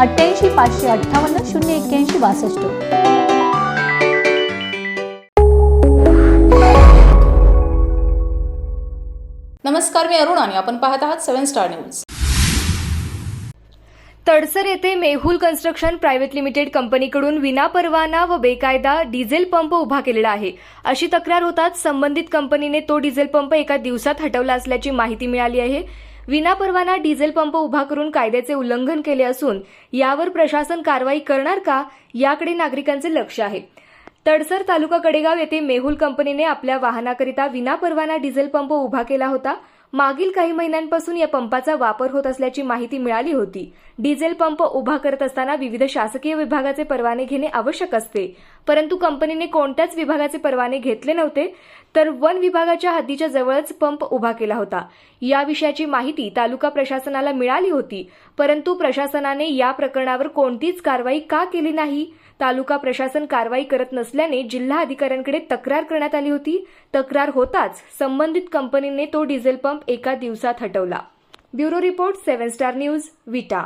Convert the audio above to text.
अठ्ठ्याऐंशी पाचशे अठ्ठावन्न शून्य एक्क्याऐंशी बासष्ट. नमस्कार मी अरुण आणि आपण पाहत आहात सेव्हन स्टार न्यूज. तडसर येथे मेहुल कन्स्ट्रक्शन प्रायव्हेट लिमिटेड कंपनीकडून विनापरवाना व बेकायदा डिझेल पंप उभा केलेला आहे. अशी तक्रार होताच संबंधित कंपनीने तो डिझेल पंप एका दिवसात हटवला असल्याची माहिती मिळाली आहे. विनापरवाना डिझेल पंप उभा करून कायद्याचे उल्लंघन केले असून यावर प्रशासन कारवाई करणार का याकडे नागरिकांचे लक्ष आहे. तडसर तालुका कडेगाव येथे मेहुल कंपनीने आपल्या वाहनाकरिता विनापरवाना डिझेल पंप उभा केला होता. मागील काही महिन्यांपासून या पंपाचा वापर होत असल्याची माहिती मिळाली होती. डिझेल पंप उभा करत असताना विविध शासकीय विभागाचे परवाने घेणे आवश्यक असते. परंतु कंपनीने कोणत्याच विभागाचे परवाने घेतले नव्हते तर वन विभागाच्या हद्दीच्या जवळच पंप उभा केला होता. या विषयाची माहिती तालुका प्रशासनाला मिळाली होती परंतु प्रशासनाने या प्रकरणावर कोणतीच कारवाई का केली नाही? तालुका प्रशासन कारवाई करत नसल्याने जिल्हा अधिकाऱ्यांकडे तक्रार करण्यात आली होती. तक्रार होताच संबंधित कंपनीने तो डिझेल पंप एका दिवसात हटवला. Bureau report seven star news Vita.